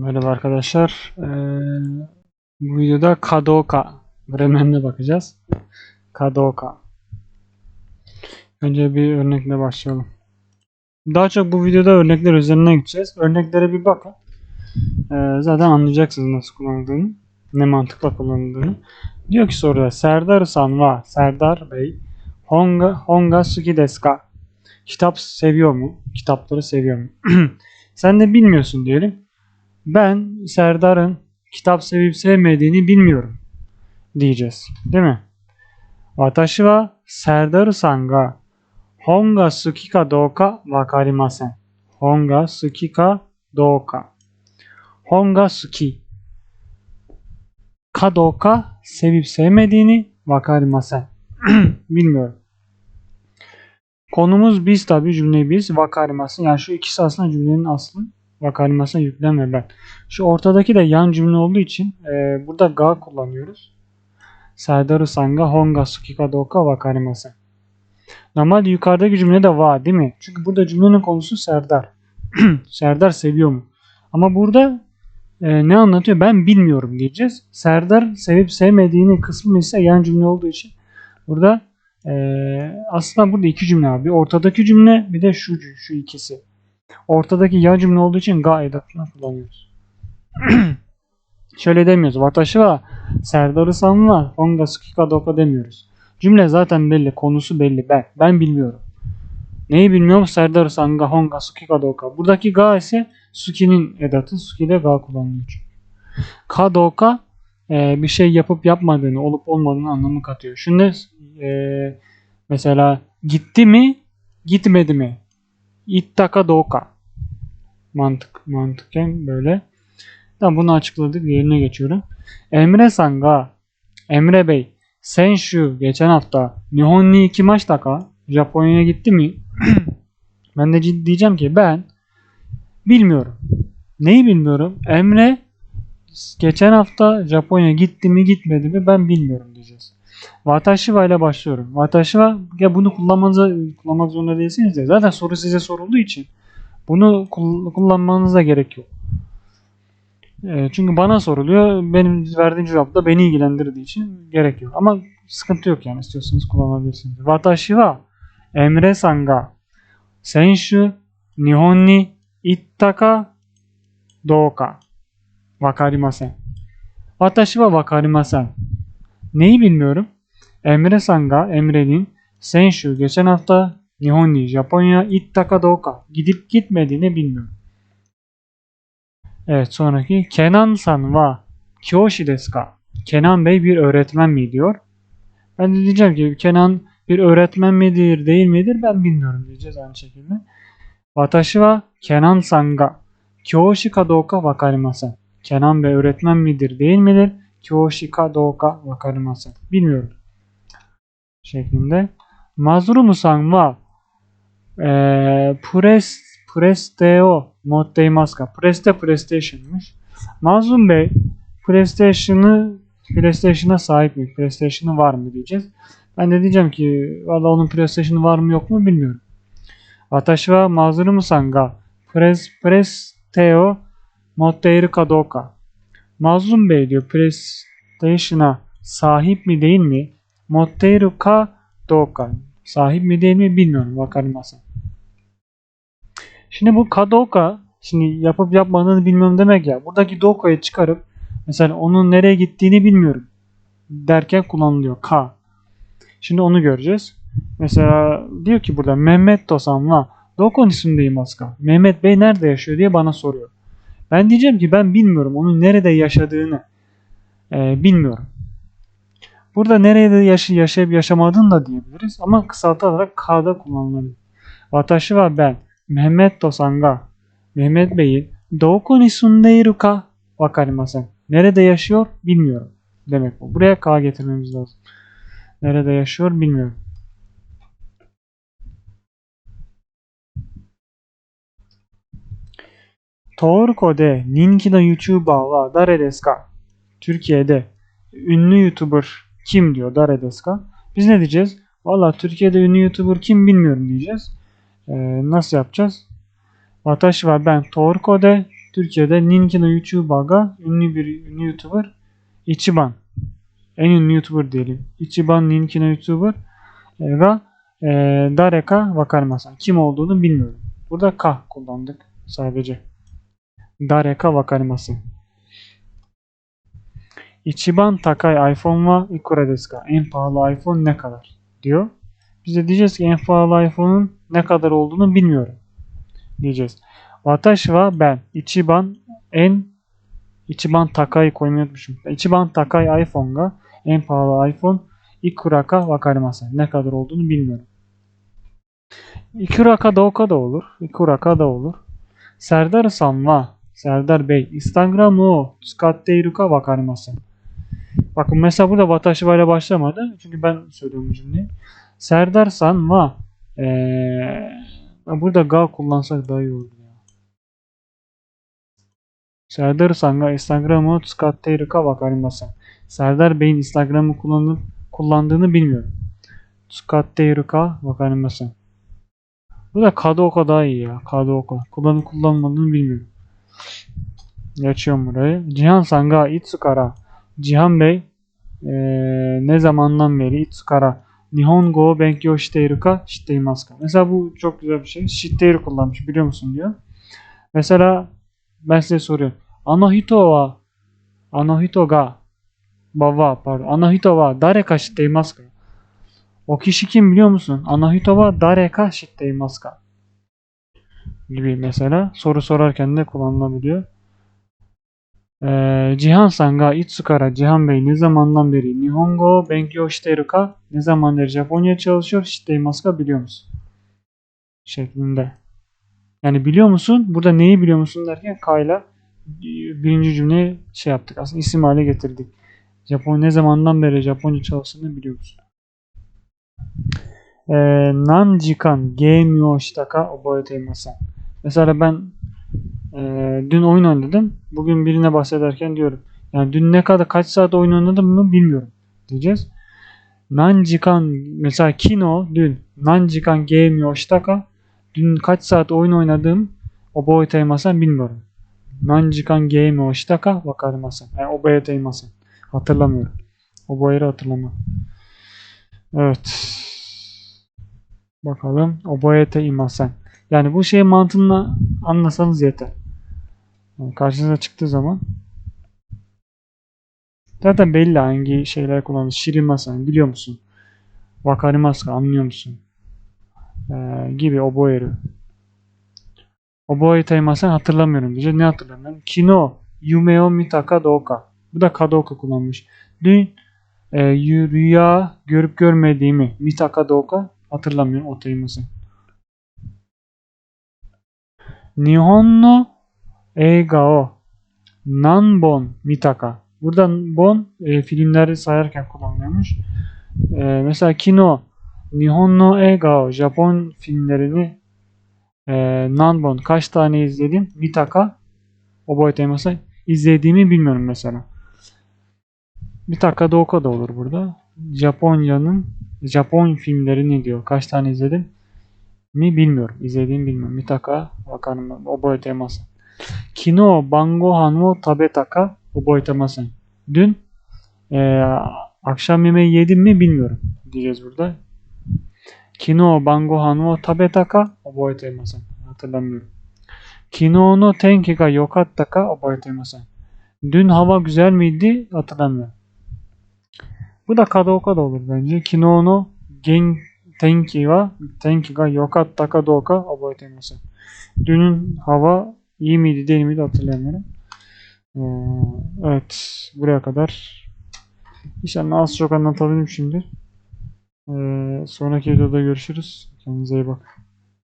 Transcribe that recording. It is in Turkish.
Merhaba arkadaşlar. Ee, bu videoda Kadoka Bremen'e bakacağız. Kadoka. Önce bir örnekle başlayalım. Daha çok bu videoda örnekler üzerinden gideceğiz. Örneklere bir bakın. Ee, zaten anlayacaksınız nasıl kullanıldığını. Ne mantıkla kullanıldığını. Diyor ki soruda Serdar-san wa Serdar Bey Honga, Honga suki desu ka? Kitap seviyor mu? Kitapları seviyor mu? Sen de bilmiyorsun diyelim. Ben Serdar'ın kitap sevip sevmediğini bilmiyorum diyeceğiz. Değil mi? Watashi wa Serdar-san ga hon ga suki ka douka wakarimasen. Hon suki ka douka. Hon ga suki ka douka sevip sevmediğini wakarimasen. Bilmiyorum. Konumuz biz tabi cümleyi biz wakarimasen. Yani şu ikisi aslında cümlenin aslı. Wakarimasen yüklem ve ben. Şu ortadaki de yan cümle olduğu için e, burada ga kullanıyoruz. Serdaru sanga honga suki ka douka wakarimasen. Normalde yukarıdaki cümle de wa değil mi? Çünkü burada cümlenin konusu Serdar. Serdar seviyor mu? Ama burada e, ne anlatıyor? Ben bilmiyorum diyeceğiz. Serdar sevip sevmediğini kısmı ise yan cümle olduğu için burada e, aslında burada iki cümle var. Bir ortadaki cümle bir de şu şu ikisi. Ortadaki ya cümle olduğu için ga edatını kullanıyoruz. Şöyle demiyoruz. Watashi wa Serdar'ı san wa honga suki ka douka demiyoruz. Cümle zaten belli. Konusu belli. Ben. Ben bilmiyorum. Neyi bilmiyorum? Serdar san ga honga suki ka douka. Buradaki ga ise suki'nin edatı. Suki'de ga kullanılıyor çünkü. Ka e, bir şey yapıp yapmadığını, olup olmadığını anlamı katıyor. Şimdi e, mesela gitti mi, gitmedi mi? İttaka douka. Mantık, mantıken böyle. Tamam bunu açıkladık. Yerine geçiyorum. Emre Sanga, Emre Bey, sen şu geçen hafta Nihon ni ikimashita ka? Japonya'ya gitti mi? ben de ciddi diyeceğim ki ben bilmiyorum. Neyi bilmiyorum? Emre geçen hafta Japonya gitti mi gitmedi mi ben bilmiyorum diyeceğiz. Watashi wa ile başlıyorum. Watashi wa ya bunu kullanmanıza kullanmak zorunda değilsiniz de zaten soru size sorulduğu için bunu kull- kullanmanıza gerek yok. E, çünkü bana soruluyor. Benim verdiğim cevap da beni ilgilendirdiği için gerek yok. Ama sıkıntı yok yani istiyorsanız kullanabilirsiniz. Watashi wa Emre san ga senshu Nihon ni itta ka douka wakarimasen. Watashi wa wakarimasen. Neyi bilmiyorum? Emre Sanga, Emre'nin Senshu geçen hafta Nihon ni Japonya itta ka douka gidip gitmediğini bilmiyorum. Evet sonraki Kenan san wa kyoshi desu ka? Kenan Bey bir öğretmen mi diyor. Ben de diyeceğim ki Kenan bir öğretmen midir değil midir ben bilmiyorum diyeceğiz aynı şekilde. Watashi wa Kenan san ga kyoshi ka wakarimasen. Kenan Bey öğretmen midir değil midir? Kyoshi ka douka wakarimasen. Bilmiyorum. Şeklinde. Mazuru san wa eee pres preste o motte imasu ka? Preste PlayStation'mış. Mazlum Bey PlayStation'ı PlayStation'a sahip mi? PlayStation'ı var mı diyeceğiz. Ben de diyeceğim ki valla onun PlayStation'ı var mı yok mu bilmiyorum. Watashi wa mazuru san ga pres preste o motte iru ka douka? Mazlum Bey diyor PlayStation'a sahip mi değil mi? Motteiru ka douka. Sahip mi değil mi bilmiyorum. Wakarimasen. Şimdi bu kadoka şimdi yapıp yapmadığını bilmiyorum demek ya. Buradaki doka'yı çıkarıp mesela onun nereye gittiğini bilmiyorum derken kullanılıyor. Ka. Şimdi onu göreceğiz. Mesela diyor ki burada Mehmet Tosan wa doko ni sundeimasu ka? Mehmet Bey nerede yaşıyor diye bana soruyor. Ben diyeceğim ki ben bilmiyorum onun nerede yaşadığını e, bilmiyorum. Burada nerede yaşı yaşayıp yaşamadığını da diyebiliriz ama kısaltarak K'da kullanılabilir. Watashi wa ben Mehmet Tosan ga Mehmet Bey'in doko ni sundeiru ka wakarimasen. Nerede yaşıyor bilmiyorum demek bu. Buraya K getirmemiz lazım. Nerede yaşıyor bilmiyorum. Toruko'de Ninki no YouTuber wa dare desu ka? Türkiye'de ünlü YouTuber kim diyor dare desu ka? Biz ne diyeceğiz? Valla Türkiye'de ünlü YouTuber kim bilmiyorum diyeceğiz. Ee, nasıl yapacağız? Watashi wa ben Toruko'de Türkiye'de Ninkino YouTuber'ga ünlü bir ünlü YouTuber Ichiban. En ünlü YouTuber diyelim. Ichiban Ninkino YouTuber e, ga e, Dareka Wakarimasan. Kim olduğunu bilmiyorum. Burada ka kullandık sadece. Dareka Wakarimasan. Ichiban takai iPhone wa ikura desu? En pahalı iPhone ne kadar? diyor. Biz de diyeceğiz ki en pahalı iPhone'un ne kadar olduğunu bilmiyorum. Diyeceğiz. Watashi wa ben. Ichiban en Ichiban takai koymayı unutmuşum. Ichiban takai iPhone ga en pahalı iPhone ikura ka wakarimasen. Ne kadar olduğunu bilmiyorum. Ikura ka douka da olur. Ikura ka da olur. Serdar-san wa Serdar Bey Instagram o tsukatte iru ka wakarimasen. Bakın mesela burada Watashi wa ile başlamadı. Çünkü ben söylüyorum bu cümleyi. Serdar-san wa ee, burada ga kullansak daha iyi olur. ya. Serdar-san ga Instagram o tsukatte iru ka wakarimasen. Serdar Bey'in Instagram'ı kullanıp kullandığını bilmiyorum. Tsukatte iru ka wakarimasen. Bu da Kadoka daha iyi ya. Kadoka. Kullanıp kullanmadığını bilmiyorum. Geçiyorum burayı. Cihan Sanga Itsukara. Cihan Bey eee, ne zamandan beri Itsukara Nihongo o benkyou shiteiru ka shiteimasu ka? Mesela bu çok güzel bir şey. Shiteiru kullanmış biliyor musun diyor. Mesela ben size soruyorum. Ano hito wa ano hito ga baba pardon. Ano hito wa dare ka shiteimasu ka? O kişi kim biliyor musun? Ano hito wa dare ka shiteimasu ka? Gibi mesela soru sorarken de kullanılabiliyor. Cihan Sanga Itsukara Cihan Bey ne zamandan beri Nihongo o benkyou shiteru ka? Ne zamandır Japonya çalışıyor? Shiteimasu ka biliyor musun? Şeklinde. Yani biliyor musun? Burada neyi biliyor musun derken K'yla birinci cümleyi şey yaptık. Aslında isim hale getirdik. Japon ne zamandan beri Japonca çalıştığını biliyor musun? Ee, Nanjikan game o shita ka oboete imasen. Mesela ben ee, dün oyun oynadım. Bugün birine bahsederken diyorum. Yani dün ne kadar kaç saat oyun oynadım mı bilmiyorum diyeceğiz. Nanjikan mesela kino dün Nanjikan game o shita ka dün kaç saat oyun oynadım oboete imasen bilmiyorum. Nanjikan game o shita ka wakarimasen. Yani oboete imasen. Hatırlamıyorum. Oboe'yi hatırlamam. Evet. Bakalım. Oboete imasen. Yani bu şeyin mantığını anlasanız yeter. Yani karşınıza çıktığı zaman zaten belli hangi şeyler kullanılır. Shirimasen biliyor musun? Wakarimasu anlıyor musun? Ee, gibi oboeru. Oboe taimasen hatırlamıyorum diyecek. Ne hatırlamıyorum? Kino yume o mita ka douka. Bu da kadoka kullanmış. Dün e, rüya görüp görmediğimi mita ka douka hatırlamıyorum o taimasen. Nihon no eiga o nanbon mitaka. Buradan bon e, filmleri sayarken kullanılıyormuş. E, mesela kino Nihon no eiga o Japon filmlerini e, nanbon kaç tane izledim? Mitaka o boyuta mesela izlediğimi bilmiyorum mesela. Mitaka da oka da olur burada. Japonya'nın Japon filmlerini diyor. Kaç tane izledim? mi bilmiyorum. İzlediğimi bilmiyorum. Mitaka wakarima. Oboetemasen. Kino bangohan wo tabeta ka oboetemasen. Dün e, akşam yemeği yedim mi bilmiyorum. Diyeceğiz burada. Kino bangohan wo tabeta ka oboetemasen. Hatırlamıyorum. Kino no tenki ga yokatta ka oboetemasen. Dün hava güzel miydi? Hatırlamıyorum. Bu da kadoka da olur bence. Kino no gen tenki wa tenki ga yokatta ka douka oboete imasen. Dünün hava iyi miydi değil miydi hatırlamıyorum. Ee, evet buraya kadar. İnşallah az çok anlatabildim şimdi. Ee, sonraki videoda görüşürüz. Kendinize iyi bakın.